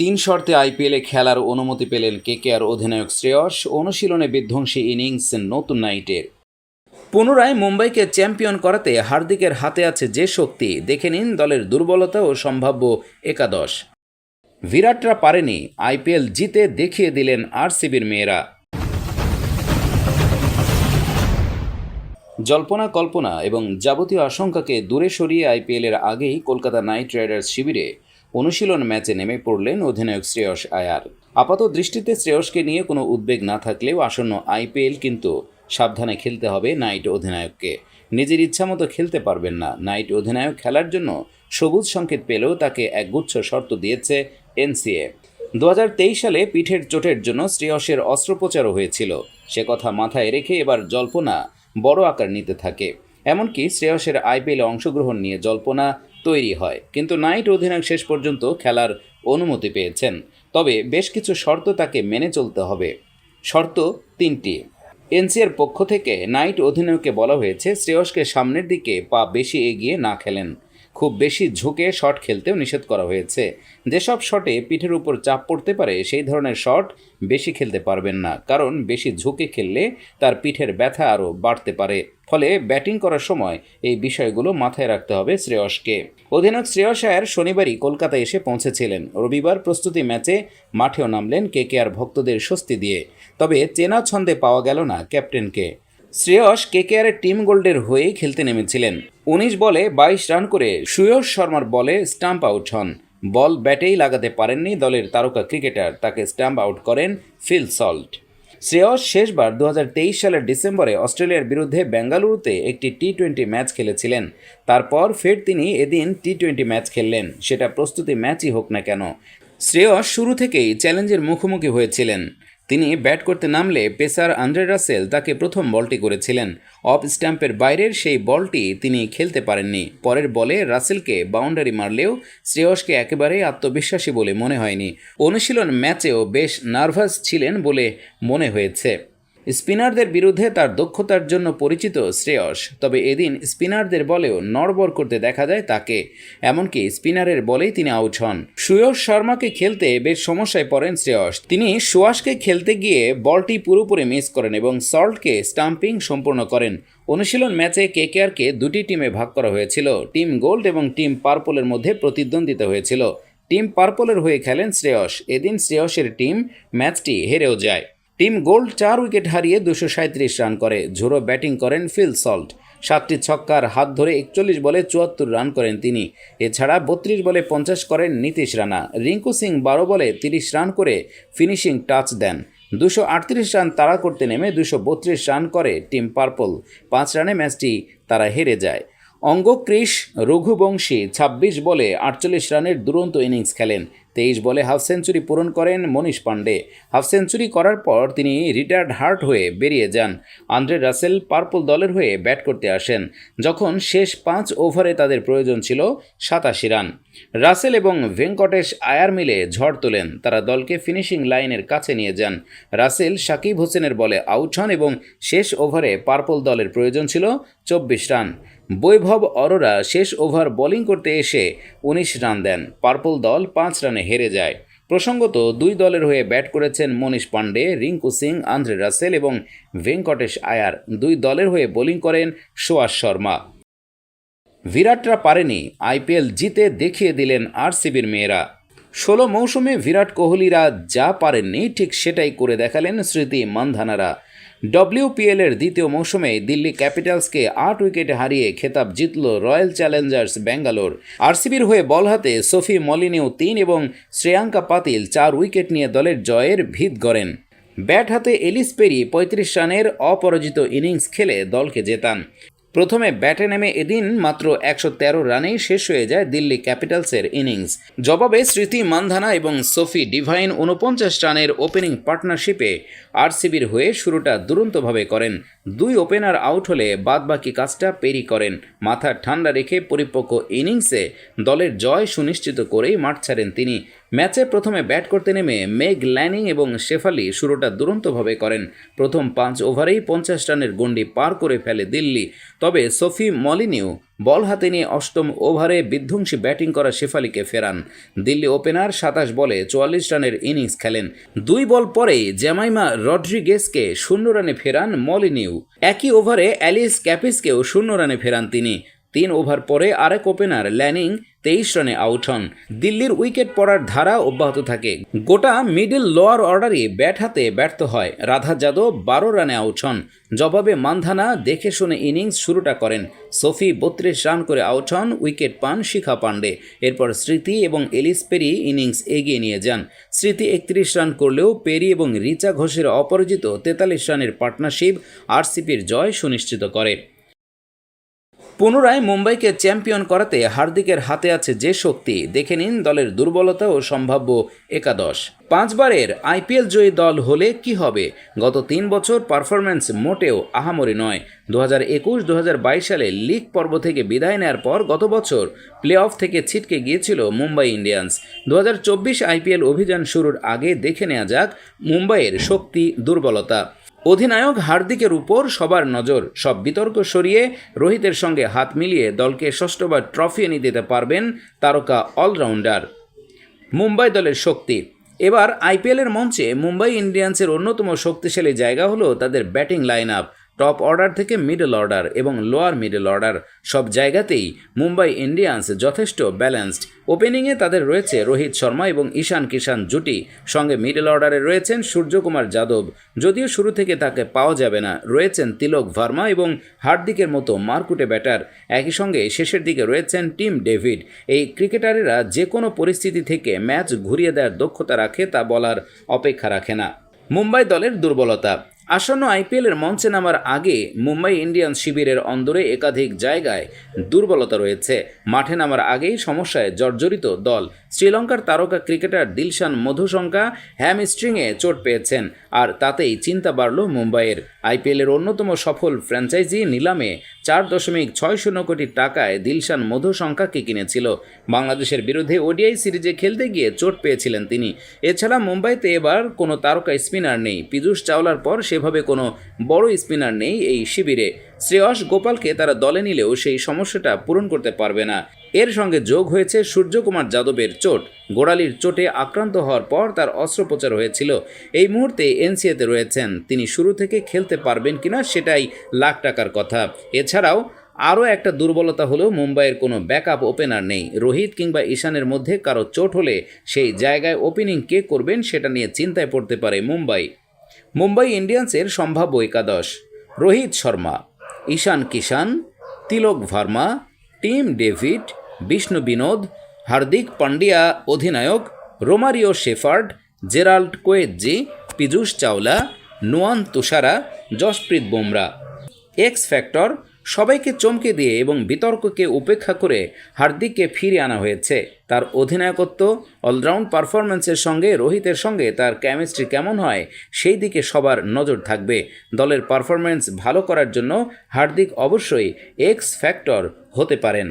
তিন শর্তে আইপিএলে খেলার অনুমতি পেলেন কেকেআর অধিনায়ক শ্রেয়স। অনুশীলনে বিধ্বংসী ইনিংস নতুন নাইটের। পুনরায় মুম্বাইকে চ্যাম্পিয়ন করাতে হার্দিকের হাতে আছে যে শক্তি। দেখে নিন দলের দুর্বলতা ও সম্ভাব্য একাদশ। বিরাটরা পারেনি, আইপিএল জিতে দেখিয়ে দিলেন আরসিবির মেয়েরা। জল্পনা কল্পনা এবং যাবতীয় আশঙ্কাকে দূরে সরিয়ে আইপিএলের আগেই কলকাতা নাইট রাইডার্স শিবিরে অনুশীলন ম্যাচে নেমে পড়লেন অধিনায়ক শ্রেয়স আয়ার। আপাত দৃষ্টিতে শ্রেয়সকে নিয়ে কোনো উদ্বেগ না থাকলেও আসন্ন আইপিএল কিন্তু সাবধানে খেলতে হবে নাইট অধিনায়ককে। নিজের ইচ্ছামতো খেলতে পারবেন না। নাইট অধিনায়ক খেলার জন্য সবুজ সংকেত পেলেও তাকে একগুচ্ছ শর্ত দিয়েছে এনসিএ। দু হাজার তেইশ সালে পিঠের চোটের জন্য শ্রেয়সের অস্ত্রোপচারও হয়েছিল। সে কথা মাথায় রেখে এবার জল্পনা বড় আকার নিতে থাকে। এমনকি শ্রেয়সের আইপিএলে অংশগ্রহণ নিয়ে জল্পনা তৈরি হয়। কিন্তু নাইট অধিনায়ক শেষ পর্যন্ত খেলার অনুমতি পেয়েছেন। তবে বেশ কিছু শর্ত তাকে মেনে চলতে হবে। শর্ত তিনটি। এনসিআর পক্ষ থেকে নাইট অধিনায়ককে বলা হয়েছে, শ্রেয়সকে সামনের দিকে পা বেশি এগিয়ে না খেলেন। খুব বেশি ঝুঁকে শট খেলতেও নিষেধ করা হয়েছে। যেসব শটে পিঠের উপর চাপ পড়তে পারে, সেই ধরনের শট বেশি খেলতে পারবেন না, কারণ বেশি ঝুঁকে খেললে তার পিঠের ব্যথা আরও বাড়তে পারে। ফলে ব্যাটিং করার সময় এই বিষয়গুলো মাথায় রাখতে হবে শ্রেয়সকে। অধিনায়ক শ্রেয়স আয়ার শনিবারই কলকাতায় এসে পৌঁছেছিলেন। রবিবার প্রস্তুতি ম্যাচে মাঠেও নামলেন কেকেআর ভক্তদের স্বস্তি দিয়ে। তবে চেনা ছন্দে পাওয়া গেল না ক্যাপ্টেনকে। শ্রেয়স কেকেআরের টিম গোল্ডের হয়ে খেলতে নেমেছিলেন। উনিশ বলে বাইশ রান করে সুয়স শর্মার বলে স্টাম্প আউট হন। বল ব্যাটেই লাগাতে পারেননি দলের তারকা ক্রিকেটার, তাকে স্টাম্প আউট করেন ফিল সল্ট। শ্রেয়স শেষবার দু হাজার তেইশ সালের ডিসেম্বরে অস্ট্রেলিয়ার বিরুদ্ধে বেঙ্গালুরুতে একটি টি টোয়েন্টি ম্যাচ খেলেছিলেন। তারপর ফের তিনি এদিন টি টোয়েন্টি ম্যাচ খেললেন। সেটা প্রস্তুতি ম্যাচই হোক না কেন। শ্রেয়স শুরু থেকেই চ্যালেঞ্জের মুখোমুখি হয়েছিলেন। তিনি ব্যাট করতে নামলে পেসার আন্দ্রে রাসেল তাকে প্রথম বলটি করেছিলেন। অফ স্ট্যাম্পের বাইরের সেই বলটি তিনি খেলতে পারেননি। পরের বলে রাসেলকে বাউন্ডারি মারলেও শ্রেয়সকে একেবারেই আত্মবিশ্বাসী বলে মনে হয়নি। অনুশীলন ম্যাচেও বেশ নার্ভাস ছিলেন বলে মনে হয়েছে। স্পিনারদের বিরুদ্ধে তার দক্ষতার জন্য পরিচিত শ্রেয়স, তবে এদিন স্পিনারদের বলেও নড়বড় করতে দেখা যায় তাকে, এমনকি স্পিনারের বলেই তিনি আউট হন। সুয়স শর্মাকে খেলতে বেশ সমস্যায় পড়েন শ্রেয়স। তিনি সুয়াসকে খেলতে গিয়ে বলটি পুরোপুরি মিস করেন এবং সল্টকে স্টাম্পিং সম্পূর্ণ করেন। অনুশীলন ম্যাচে কেকেআরকে দুটি টিমে ভাগ করা হয়েছিল। টিম গোল্ড এবং টিম পার্পলের মধ্যে প্রতিদ্বন্দ্বিতা হয়েছিল। টিম পার্পলের হয়ে খেলেন শ্রেয়স। এদিন শ্রেয়সের টিম ম্যাচটি হেরেও যায়। টিম গোল্ড চার উইকেট হারিয়ে দুশো সাঁত্রিশ রান করে। ঝোড়ো ব্যাটিং করেন ফিল সল্ট। সাতটি ছক্কার হাত ধরে একচল্লিশ বলে চুয়াত্তর রান করেন তিনি। এছাড়া বত্রিশ বলে পঞ্চাশ করেন নীতিশ রানা। রিঙ্কু সিং বারো বলে তিরিশ রান করে ফিনিশিং টাচ দেন। দুশো আটত্রিশ রান তাড়া করতে নেমে দুশো বত্রিশ রান করে টিম পার্পল। পাঁচ রানে ম্যাচটি তারা হেরে যায়। অঙ্গ ক্রিস রঘুবংশী ছাব্বিশ বলে আটচল্লিশ রানের দুরন্ত ইনিংস খেলেন। তেইশ বলে হাফ সেঞ্চুরি পূরণ করেন মনীষ পাণ্ডে। হাফ সেঞ্চুরি করার পর তিনি রিটায়ার্ড হার্ট হয়ে বেরিয়ে যান। আন্দ্রে রাসেল পার্পল দলের হয়ে ব্যাট করতে আসেন। যখন শেষ পাঁচ ওভারে তাদের প্রয়োজন ছিল সাতাশি রান। রাসেল এবং ভেঙ্কটেশ আয়ার মিলে ঝড় তোলেন। তারা দলকে ফিনিশিং লাইনের কাছে নিয়ে যান। রাসেল সাকিব হোসেনের বলে আউট হন এবং শেষ ওভারে পার্পল দলের প্রয়োজন ছিল চব্বিশ রান। বৈভব অরোরা শেষ ওভার বোলিং করতে এসে উনিশ রান দেন। পার্পল দল পাঁচ রানে হেরে যায়। প্রসঙ্গত, দুই দলের হয়ে ব্যাট করেছেন মনীষ পাণ্ডে, রিঙ্কু সিং, আন্দ্রে রাসেল এবং ভেঙ্কটেশ আয়ার। দুই দলের হয়ে বোলিং করেন সুয়াস শর্মা। বিরাটরা পারেনি, আইপিএল জিতে দেখিয়ে দিলেন আরসিবির মেয়েরা। ষোলো মৌসুমে বিরাট কোহলিরা যা পারেননি, ঠিক সেটাই করে দেখালেন স্মৃতি মান্ধানারা। ডব্লিউপিএল এর দ্বিতীয় মৌসুমে দিল্লি ক্যাপিটালসকে আট উইকেটে হারিয়ে খেতাব জিতল রয়্যাল চ্যালেঞ্জার্স ব্যাঙ্গালোর। আরসিবির হয়ে বল হাতে সফি মলিনিও তিন এবং শ্রেয়াঙ্কা পাতিল চার উইকেট নিয়ে দলের জয়ের ভিত গড়েন। ব্যাট হাতে এলিস পেরি পঁয়ত্রিশ রানের অপরাজিত ইনিংস খেলে দলকে জেতান। প্রথমে ব্যাটে নেমে এদিন মাত্র একশো তেরো রানেই শেষ হয়ে যায় দিল্লি ক্যাপিটালসের ইনিংস। জবাবে স্মৃতি মান্ধানা এবং সোফি ডিভাইন উনপঞ্চাশ রানের ওপেনিং পার্টনারশিপে আরসিবির হয়ে শুরুটা দুরন্তভাবে করেন। দুই ওপেনার আউট হলে বাদবাকি কাজটা পেরি করেন। মাথা ঠান্ডা রেখে পরিপক্ক ইনিংসে দলের জয় সুনিশ্চিত করেই মাঠ ছাড়েন তিনি। ম্যাচে প্রথমে ব্যাট করতে নেমে মেগ ল্যানিং এবং শেফালি শুরুটা দুরন্তভাবে করেন। প্রথম পাঁচ ওভারেই পঞ্চাশ রানের গণ্ডি পার করে ফেলে দিল্লি। তবে সোফি মলিনিও বল হাতে নিয়ে অষ্টম ওভারে বিধ্বংসী ব্যাটিং করা শেফালিকে ফেরান। দিল্লি ওপেনার সাতাশ বলে চুয়াল্লিশ রানের ইনিংস খেলেন। দুই বল পরেই জ্যামাইমা রড্রিগেসকে শূন্য রানে ফেরান মলিনিউ। একই ওভারে অ্যালিস ক্যাপিসকেও শূন্য রানে ফেরান তিনি। তিন ওভার পরে আরেক ওপেনার ল্যানিং তেইশ রানে আউট হন। দিল্লির উইকেট পড়ার ধারা অব্যাহত থাকে। গোটা মিডল লোয়ার অর্ডারে ব্যাট হাতে ব্যর্থ হয়। রাধা যাদব বারো রানে আউট হন। জবাবে মান্ধানা দেখে শুনে ইনিংস শুরুটা করেন। সফি বত্রিশ রান করে আউট হন, উইকেট পান শিখা পান্ডে এরপর স্মৃতি এবং এলিস পেরি ইনিংস এগিয়ে নিয়ে যান। স্মৃতি একত্রিশ রান করলেও পেরি এবং রিচা ঘোষের অপরাজিত তেতাল্লিশ রানের পার্টনারশিপ আরসিপির জয় সুনিশ্চিত করে। পুনরায় মুম্বাইকে চ্যাম্পিয়ন করাতে হার্দিকের হাতে আছে যে শক্তি। দেখে নিন দলের দুর্বলতা ও সম্ভাব্য একাদশ। পাঁচবারের আইপিএল জয়ী দল হলে কি হবে? গত তিন বছর পারফরম্যান্স মোটেও আহামরি নয়। দু হাজার একুশ দু হাজার বাইশ সালে লিগ পর্ব থেকে বিদায় নেয়ার পর গত বছর প্লে অফ থেকে ছিটকে গিয়েছিল মুম্বাই ইন্ডিয়ান্স। দু হাজার চব্বিশ আইপিএল অভিযান শুরুর আগে দেখে নেওয়া যাক মুম্বাইয়ের শক্তি দুর্বলতা। অধিনায়ক হার্দিকের উপর সবার নজর। সব বিতর্ক সরিয়ে রোহিতের সঙ্গে হাত মিলিয়ে দলকে ষষ্ঠবার ট্রফি এনে দিতে পারবেন তারকা অলরাউন্ডার। মুম্বাই দলের শক্তি। এবার আইপিএলের মঞ্চে মুম্বাই ইন্ডিয়ান্সের অন্যতম শক্তিশালী জায়গা হলো তাদের batting line up top order থেকে মিডল অর্ডার এবং লোয়ার মিডল অর্ডার সব জায়গাতেই মুম্বাই ইন্ডিয়ান্স যথেষ্ট ব্যালেন্সড। ওপেনিংয়ে তাদের রয়েছে রোহিত শর্মা এবং ঈশান কিষান জুটি। সঙ্গে মিডল অর্ডারে রয়েছেন সূর্যকুমার যাদব। যদিও শুরু থেকে তাকে পাওয়া যাবে না, রয়েছেন তিলক ভার্মা এবং হার্দিকের মতো মারকুটে ব্যাটার। একই সঙ্গে শেষের দিকে রয়েছেন টিম ডেভিড। এই ক্রিকেটারেরা যে কোনো পরিস্থিতি থেকে ম্যাচ ঘুরিয়ে দেওয়ার দক্ষতা রাখে তা বলার অপেক্ষা রাখে না। মুম্বাই দলের দুর্বলতা। আসন্ন আইপিএলের মঞ্চে নামার আগে মুম্বাই ইন্ডিয়ান শিবিরের অন্দরে একাধিক জায়গায় দুর্বলতা রয়েছে। মাঠে নামার আগেই সমস্যায় জর্জরিত দল। শ্রীলঙ্কার তারকা ক্রিকেটার দিলশান মধুশঙ্কা হ্যামস্ট্রিংয়ে চোট পেয়েছেন আর তাতেই চিন্তা বাড়ল মুম্বাইয়ের। আইপিএলের অন্যতম সফল ফ্র্যাঞ্চাইজি নিলামে চার দশমিক ছয় শূন্য কোটি টাকায় দিলশান মধু সংখ্যাকে কিনেছিল। বাংলাদেশের বিরুদ্ধে ওডিআই সিরিজে খেলতে গিয়ে চোট পেয়েছিলেন তিনি। এছাড়া মুম্বাইতে এবার কোনো তারকা স্পিনার নেই। পীযুষ চাওলার পর সেভাবে কোনো বড় স্পিনার নেই এই শিবিরে। শ্রেয়স গোপালকে তারা দলে নিলেও সেই সমস্যাটা পূরণ করতে পারবে না। এর সঙ্গে যোগ হয়েছে সূর্যকুমার যাদবের চোট। গোড়ালির চোটে আক্রান্ত হওয়ার পর তার অস্ত্রোপচার হয়েছিল। এই মুহূর্তে এনসিএতে রয়েছেন। তিনি শুরু থেকে খেলতে পারবেন কিনা সেটাই লাখ টাকার কথা। এছাড়াও আরও একটা দুর্বলতা হলো মুম্বাইয়ের কোনো ব্যাকআপ ওপেনার নেই। রোহিত কিংবা ঈশানের মধ্যে কারও চোট হলে সেই জায়গায় ওপেনিং কে করবেন সেটা নিয়ে চিন্তায় পড়তে পারে মুম্বাই। মুম্বাই ইন্ডিয়ান্সের সম্ভাব্য একাদশ। রোহিত শর্মা। ঈশান কিষান তিলক ভার্মা, টিম ডেভিড, বিষ্ণু বিনোদ, হার্দিক পান্ডিয়া অধিনায়ক, Romario Shepherd, Gerald Coetzee Piyush Chawla, Nuwan Thushara Jasprit Bumrah. X factor সবাইকে চমকে দিয়ে এবং বিতর্ককে উপেক্ষা করে হার্দিককে ফিরে আনা হয়েছে। তার অধিনায়কত্ব, অলরাউন্ড পারফরম্যান্সের সঙ্গে, রোহিতের সঙ্গে তার কেমিস্ট্রি কেমন হয়, সেই দিকে সবার নজর থাকবে। দলের পারফরম্যান্স ভালো করার জন্য হার্দিক অবশ্যই এক্স ফ্যাক্টর হতে পারেন।